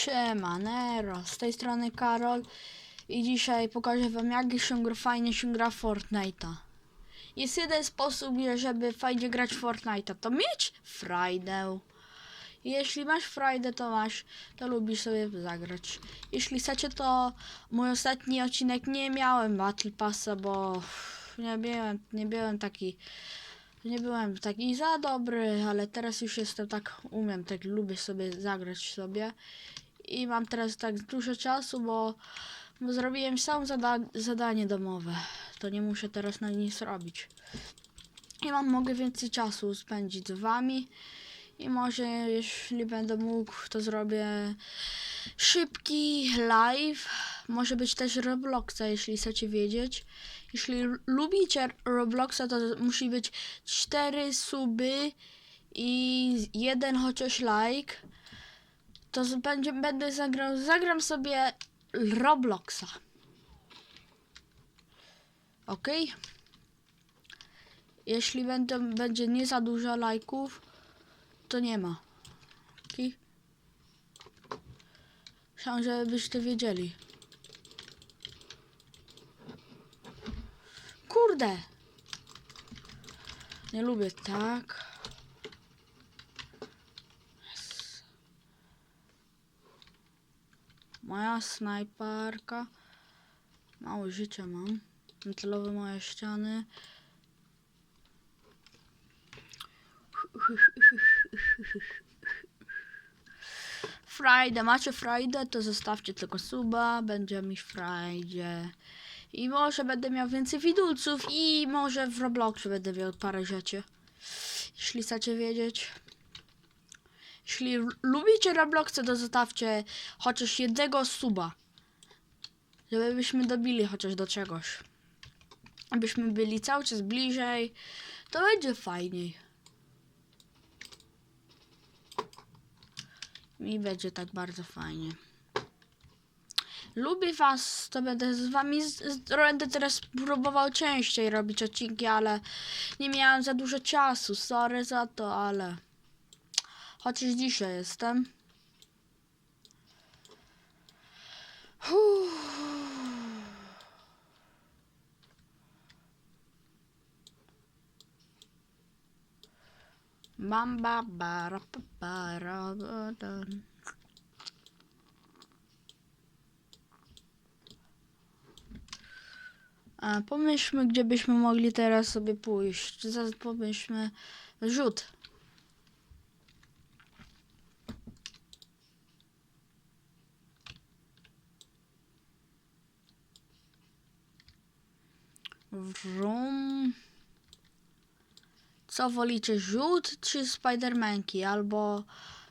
Siemanero, z tej strony Karol i dzisiaj pokażę wam jak się gra, fajnie się gra Fortnite'a. Jest jeden sposób, żeby fajnie grać Fortnite'a, to mieć frajdę. Jeśli masz frajdę, to masz, to lubisz sobie zagrać. Jeśli chcecie, to mój ostatni odcinek nie miałem Battle Passa, bo nie byłem, nie byłem taki nie byłem taki za dobry, ale teraz już jestem tak, umiem, tak lubię sobie zagrać sobie. I mam teraz tak dużo czasu, bo, bo zrobiłem sam zada zadanie domowe. To nie muszę teraz na nic robić. I mam, mogę więcej czasu spędzić z wami. I może jeśli będę mógł, to zrobię szybki live. Może być też Robloxa, jeśli chcecie wiedzieć. Jeśli lubicie Robloxa, to musi być 4 suby i jeden chociaż like. To będzie, będę zagrał, zagram sobie Robloxa. Ok? Jeśli będą, będzie nie za dużo lajków, to nie ma. Ok? Chciałem, żebyście wiedzieli. Kurde! Nie lubię tak. Moja snajperka. Mało życia mam. Metalowe moje ściany. Friday, macie Friday, to zostawcie tylko suba, będzie mi Friday. I może będę miał więcej widulców i może w Robloxie będę miał parę rzeczy. Jeśli chcecie wiedzieć. Jeśli lubicie Robloxa, to zostawcie chociaż jednego suba. Żebyśmy dobili chociaż do czegoś. Abyśmy byli cały czas bliżej, to będzie fajniej. Mi będzie tak bardzo fajnie. Lubię was, to będę z wami, będę teraz próbował częściej robić odcinki, ale nie miałem za dużo czasu, sorry za to, ale chociaż dzisiaj jestem. Uff. Bamba bara pa para ba, dan. A pomyślmy, gdzie byśmy mogli teraz sobie pójść. Zaraz pomyślmy. Rzut. Wrum. Co wolicie, rzut czy Spidermanki? Albo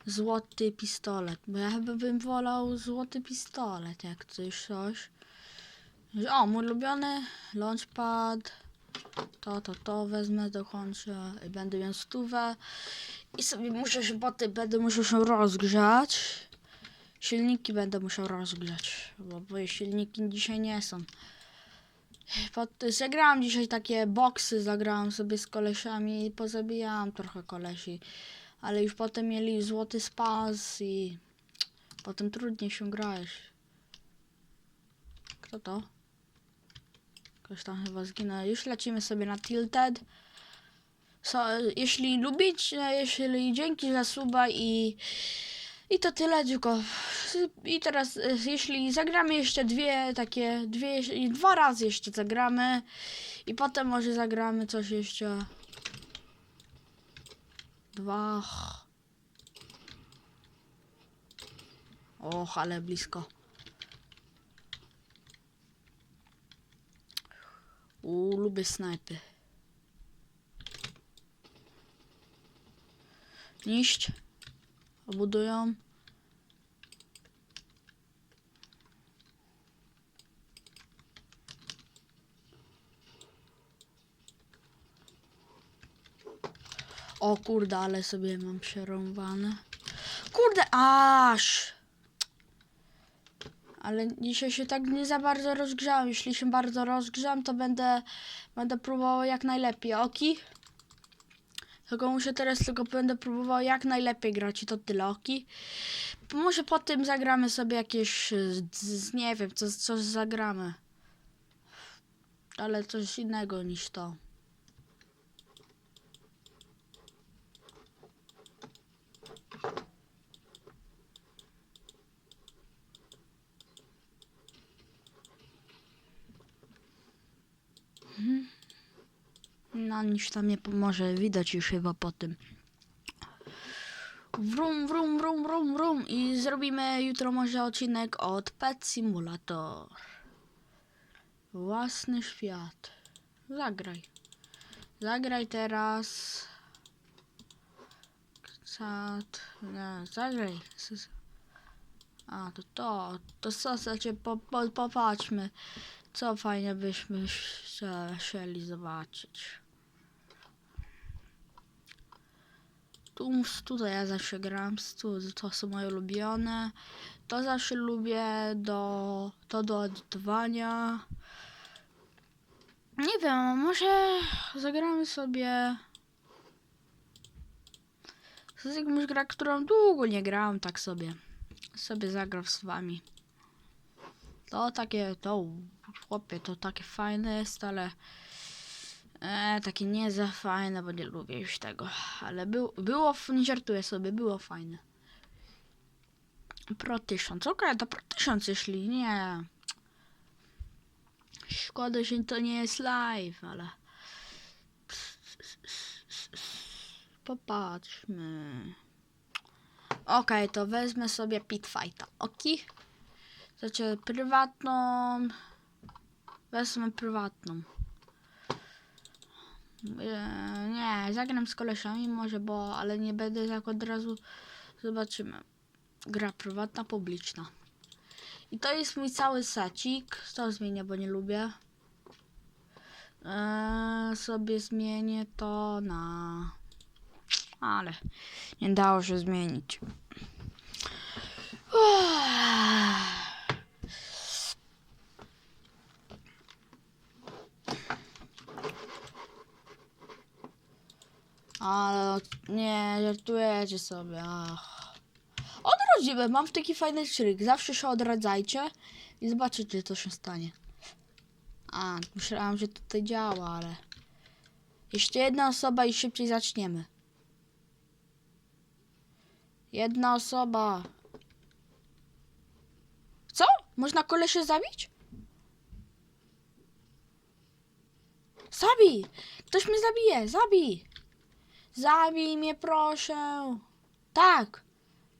złoty pistolet? Bo ja chyba bym wolał złoty pistolet, jak coś, coś. O, mój ulubiony launchpad. To, to, to wezmę do końca i będę miał stówę. I sobie muszę się potem, będę musiał się rozgrzać. Silniki będę musiał rozgrzać, bo moje silniki dzisiaj nie są. Pod, zagrałam dzisiaj takie boksy, zagrałam sobie z kolesiami i pozabijałam trochę kolesi. Ale już potem mieli złoty spas i potem trudniej się grać. Kto to? Ktoś tam chyba zginął. Już lecimy sobie na Tilted. So, jeśli lubicie, jeśli dzięki za suba i i to tyle, tylko i teraz e, jeśli zagramy jeszcze dwie takie, dwie, dwa razy jeszcze zagramy i potem może zagramy coś jeszcze dwa Och, ale blisko. U, lubię snajpy. Niść. Obudują. O kurde, ale sobie mam przerąbane. Kurde, aż! Ale dzisiaj się tak nie za bardzo rozgrzałem. Jeśli się bardzo rozgrzam, to będę, będę próbował jak najlepiej. Oki? Tylko muszę teraz tylko będę próbował jak najlepiej grać i to tyle oki. Może po tym zagramy sobie jakieś, z, nie wiem, co, coś zagramy. Ale coś innego niż to. No nic tam nie pomoże, widać już chyba po tym. Wrum, wrum, wrum, wrum, wrum i zrobimy jutro może odcinek od Pet Simulator. Własny świat. Zagraj. Zagraj teraz. Sad. Nie, zagraj. A, to to. To chcecie, po, po, popatrzmy. Co fajnie byśmy chcieli zobaczyć. Tu, tutaj ja zawsze gram, tu, to są moje ulubione. To zawsze lubię do, to do edytowania. Nie wiem, może zagramy sobie jest jakąś grę, którą długo nie grałem, tak sobie. Sobie zagram z wami. To takie, to chłopie, to takie fajne jest, ale e, takie nie za fajne, bo nie lubię już tego. Ale był, było, nie żartuję sobie, było fajne. Pro 1000, okej, to Pro 1000 jeśli nie. Szkoda, że to nie jest live, ale... Popatrzmy. Okej, to wezmę sobie Pitfighta, oki? Znaczy prywatną... Wezmę prywatną. Eee, nie, zagram z koleżami może, bo... Ale nie będę tak od razu... Zobaczymy. Gra prywatna, publiczna. I to jest mój cały secik. To zmienię, bo nie lubię. Eee, sobie zmienię to na... Ale nie dało się zmienić. Uff. Ale nie, żartujecie sobie. Ach. Odrodzimy, mam taki fajny trik. Zawsze się odradzajcie i zobaczycie, co się stanie. A, myślałam, że tutaj działa, ale... Jeszcze jedna osoba i szybciej zaczniemy. Jedna osoba. Co? Można kolesie zabić? Zabij! Ktoś mnie zabije! Zabij! Zabij mnie, proszę! Tak!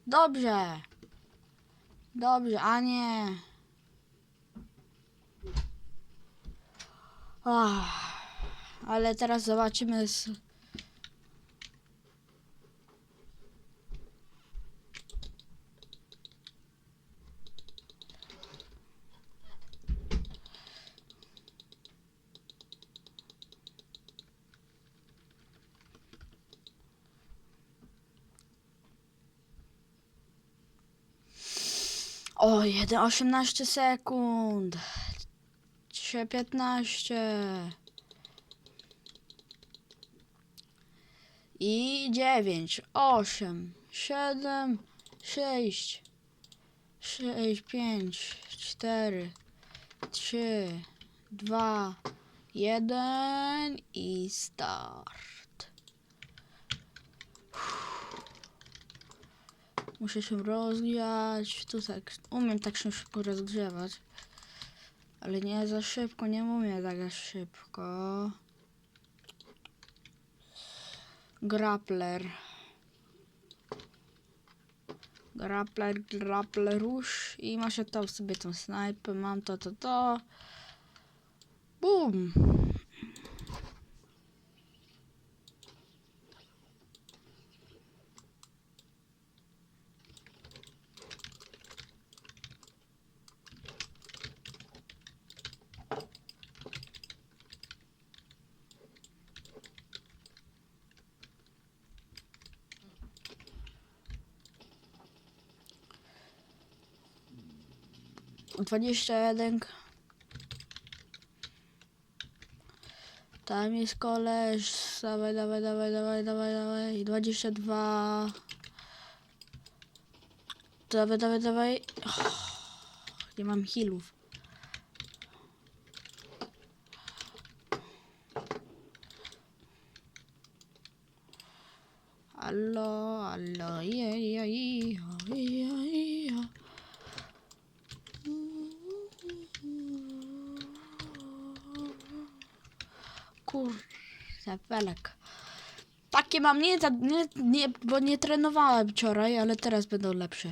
Dobrze! Dobrze, a nie. Ale teraz zobaczymy. Z... O, jeden, 18 sekund. Trzy, 15. I 9, 8, 7, 6, 6, 5, 4, 3, 2, 1 i start. Muszę się rozgrzać. Tu tak, umiem tak się szybko rozgrzewać. Ale nie za szybko, nie umiem tak szybko. Grappler. Grappler, grapplerusz. I masz tam sobie tą snajpę, mam to, to, to. Bum. Dwadzieścia jeden. Tam jest koleż. Dawaj, dawaj, dawaj, dawaj, dawaj, dawaj. 22. Dawaj, dawaj, dawaj. Nie mam healów. Allo, allo, je, je, je, je, je. Kurde, felek. Takie mam nie, nie, nie, bo nie trenowałem wczoraj, ale teraz będą lepsze.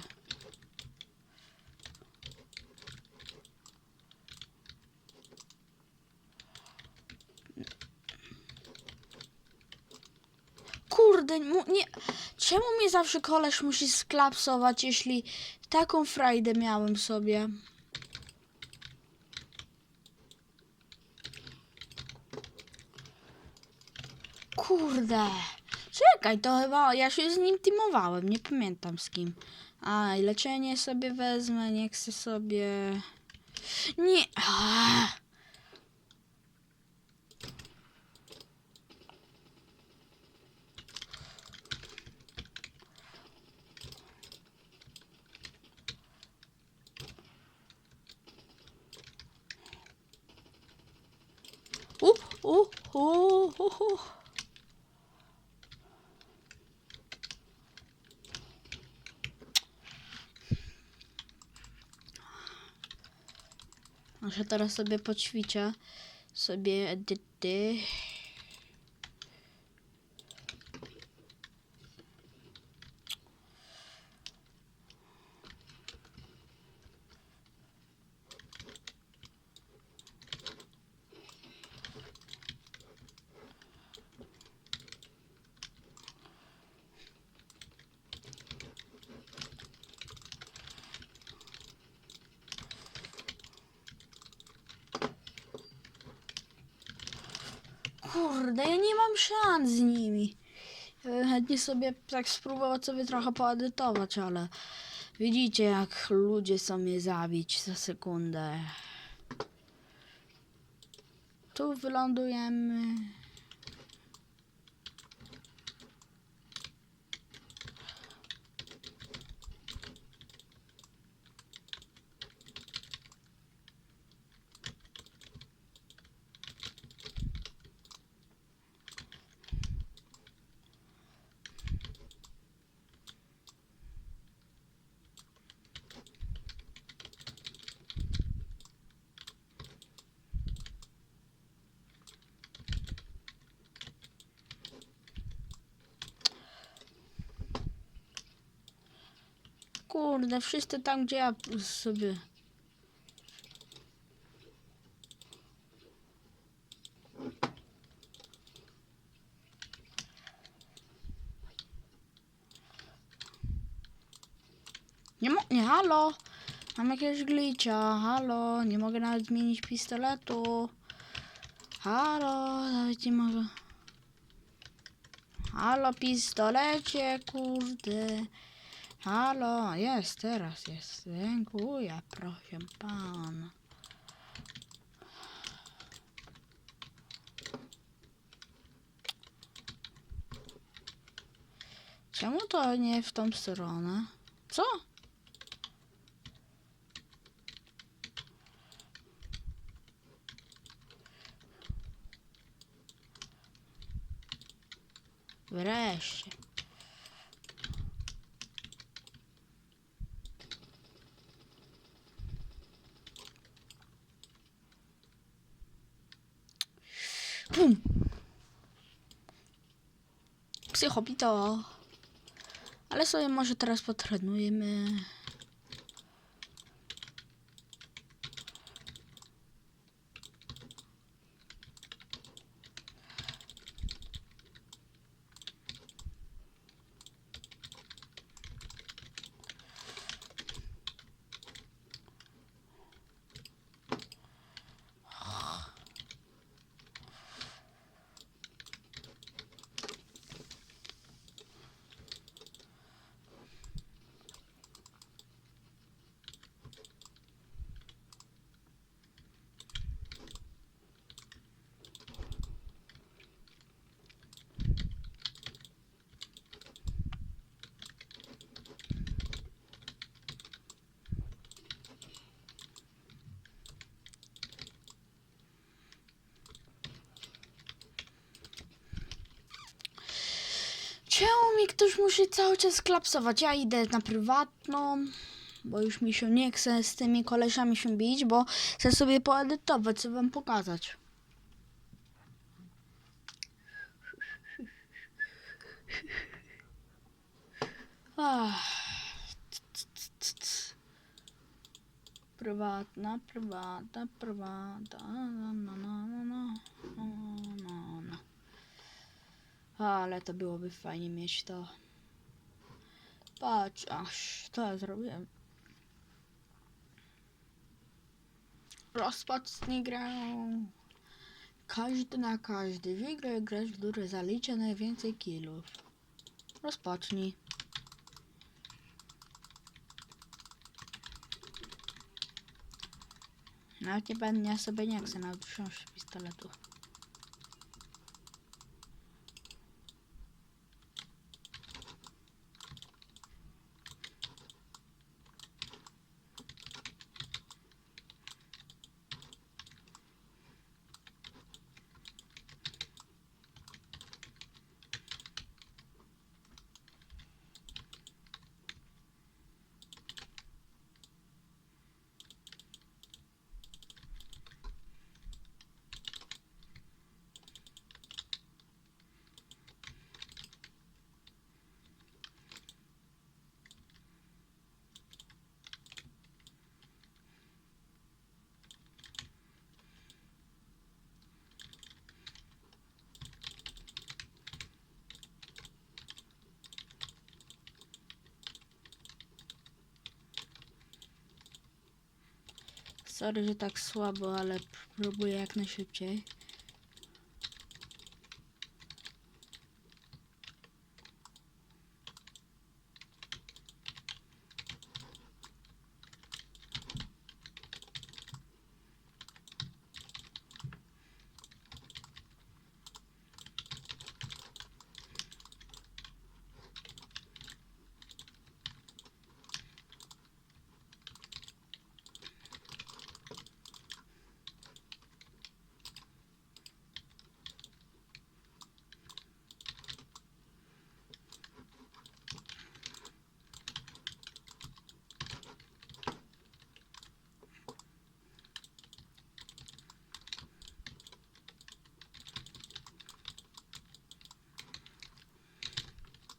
Kurde, nie. Czemu mnie zawsze koleś musi sklapsować, jeśli taką frajdę miałem sobie? Kurde. Czekaj, to chyba ja się z nim teamowałem, nie pamiętam z kim. A, i leczenie sobie wezmę, nie chcę sobie... Nie... A. Uh, uh, uh, uh, uh. Może teraz sobie poćwiczę. Sobie edyty. Kurde, ja nie mam szans z nimi. Chętnie sobie tak spróbował sobie trochę poedytować, ale widzicie jak ludzie są mnie zabić za sekundę. Tu wylądujemy. Kurde, wszyscy tam gdzie ja sobie. Nie mo- nie, halo! Mam jakiegoś glitcha, halo, nie mogę nawet zmienić pistoletu. Halo, nawet nie mogę. Halo, pistolecie, kurde. Halo, jest, teraz jest. Dziękuję, proszę pana. Czemu to nie w tą stronę? Co? Wreszcie. Pum. Psychopito. Ale sobie może teraz potrenujemy. Czemu mi ktoś musi cały czas klapsować? Ja idę na prywatną, bo już mi się nie chce z tymi koleżami się bić, bo chcę sobie poedytować, co wam pokazać. Prywatna, prywatna, prywatna. Na, na, na, na, na, na, na, na. Ale to byłoby fajnie mieć to. Patrz, aż to ja zrobiłem. Rozpocznij grę. Każdy na każdy. Wygraj grać, który zalicza najwięcej killów. Rozpocznij. Nawet nie będę, ja sobie nie chcę wsiąść z pistoletu. Sorry, że tak słabo, ale próbuję jak najszybciej.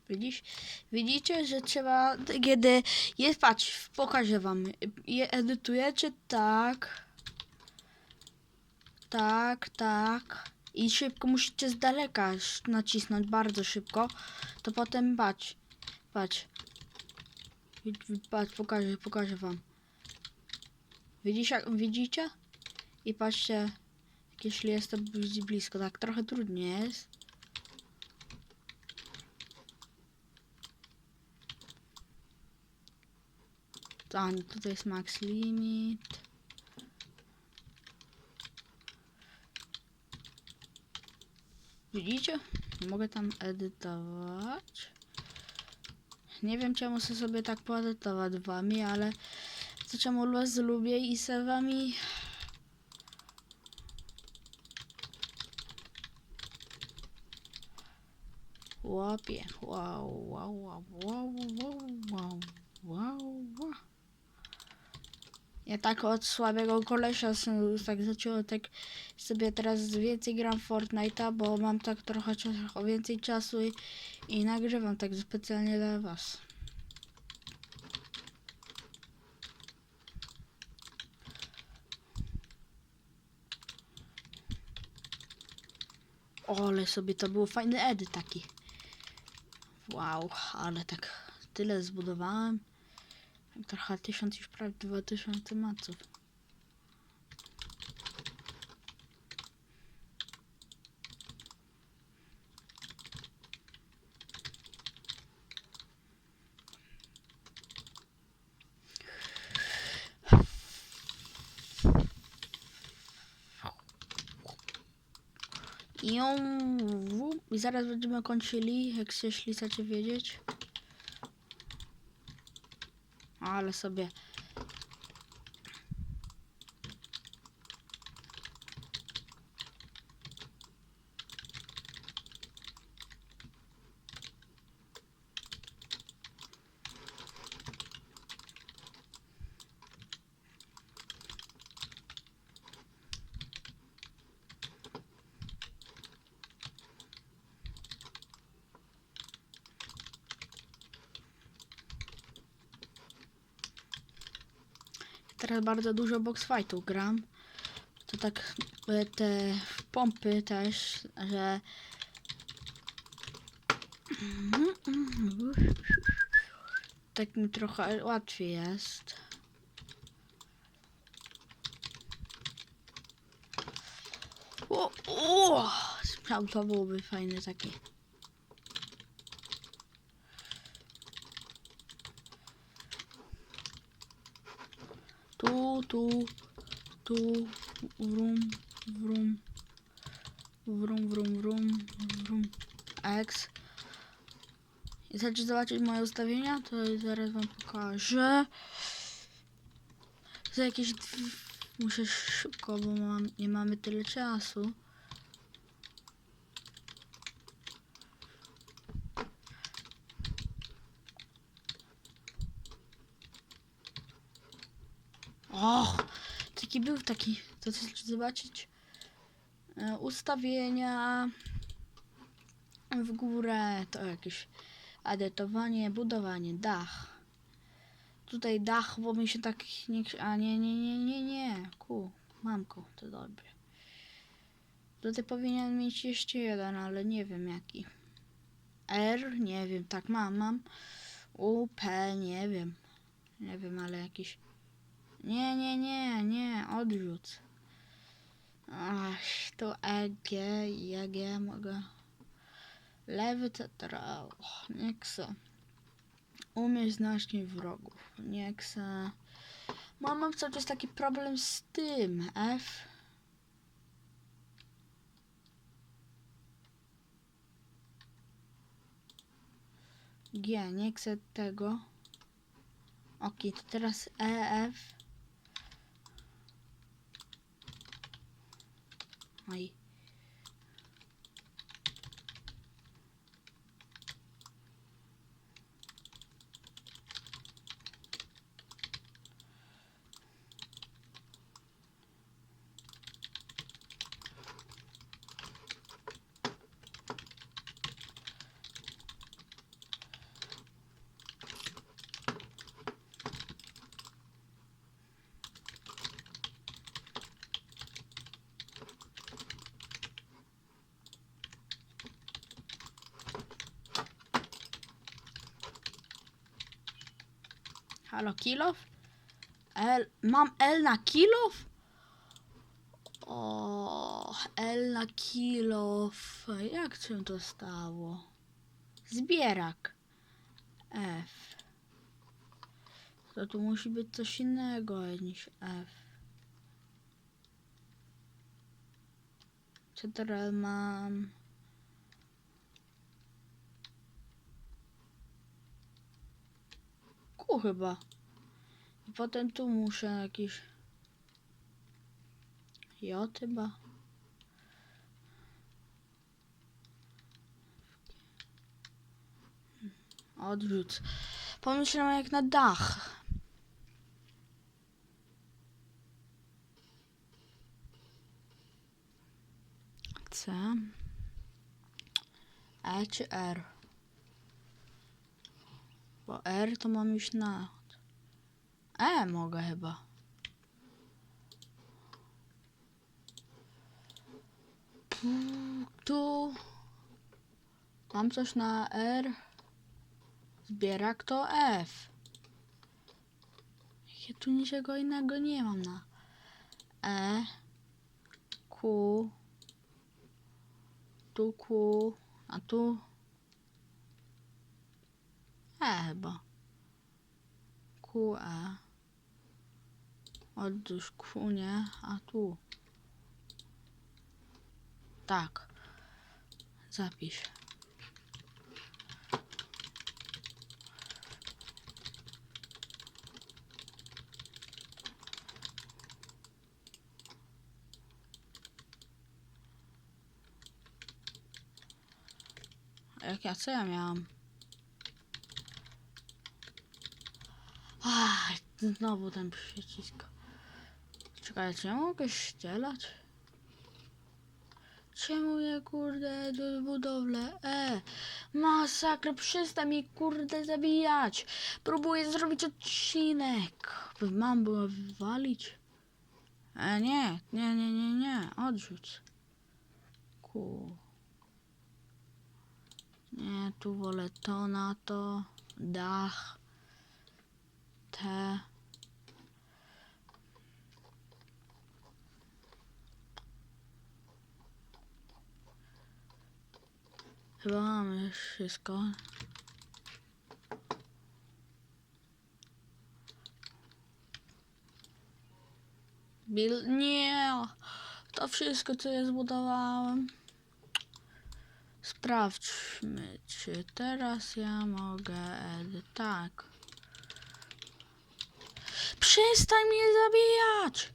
Widzisz? Widzicie, że trzeba, kiedy jest, patrz, pokażę wam, je edytujecie tak, tak, tak i szybko musicie z daleka nacisnąć, bardzo szybko, to potem patrz, patrz, patrz, pokażę, pokażę wam. Widzisz, jak, widzicie? I patrzcie, jeśli jest to bli- blisko, tak trochę trudniej jest. A, nie, tutaj jest max limit. Widzicie? Mogę tam edytować. Nie wiem czemu sobie tak poedytować wami, ale to czemu was lubię i se wami łapię. Wow, wow, wow, wow, wow, wow, wow, wow. Ja tak od słabego kolesia s- tak zaczęło tak sobie teraz więcej gram Fortnite'a, bo mam tak trochę, trochę więcej czasu i, i nagrywam tak specjalnie dla was. O, ale sobie to było fajny edit taki. Wow, ale tak tyle zbudowałem. Trochę tysiąc już prawie dwa tysiące maców. I zaraz będziemy kończyli, jak jeśli chcecie wiedzieć. Ale sobie teraz bardzo dużo box fightów gram. To tak e, te pompy też, że tak mi trochę łatwiej jest. O, o! To byłoby fajne takie. Tu, tu, wrum, wrum, wrum, wrum, wrum, wrum, X. I chcecie zobaczyć moje ustawienia? To zaraz wam pokażę. Za jakieś... Muszę szybko, bo mam, nie mamy tyle czasu. Och, taki był taki. To chcecie zobaczyć? E, ustawienia w górę to jakieś edytowanie, budowanie, dach. Tutaj dach, bo mi się tak nie... A nie, nie, nie, nie, nie. Ku, mamko, to dobrze. Tutaj powinien mieć jeszcze jeden, ale nie wiem jaki. R, nie wiem, tak mam, mam. U, P, nie wiem. Nie wiem, ale jakiś... Nie, nie, nie, nie, odrzuć. Ach, to EG EG mogę. Lewy tetrał. Nie chcę. Umiejętności wrogów. Mam, mam cały czas taki problem z tym. F. G. Nie chcę tego. Ok, to teraz E, F. my Halo, kilof? L. Mam L na kilof? O, L na kilof. Jak się to stało? Zbierak. F. To tu musi być coś innego niż F. Co teraz mam? Chyba. I potem tu muszę jakiś... J chyba. Odrzuć. Pomyślałem jak na dach. C. E czy R? Bo R to mam już na. E mogę chyba. Tu. Mam coś na R. Zbierak to F. Ja tu niczego innego nie mam na E. Q. Tu Q. A tu E chyba. QE. Otóż Q nie, a tu. Tak. Zapisz. Jak ja co ja miałam? Ach, znowu ten przycisk. Czekaj, czy ja mogę ścielać? Czemu ja kurde do budowle? E, Masakra, przestań mnie kurde zabijać. Próbuję zrobić odcinek. Mam było wywalić. E nie, nie, nie, nie, nie. Odrzuć. Ku. Nie, tu wolę to na to. Dach. Te. Chyba mamy wszystko. Bil... Nie! To wszystko, co ja zbudowałem. Sprawdźmy, czy teraz ja mogę... edy- Tak. Przestań mnie zabijać!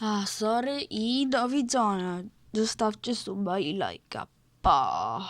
A, sorry i do widzenia. Zostawcie suba i lajka. Pa!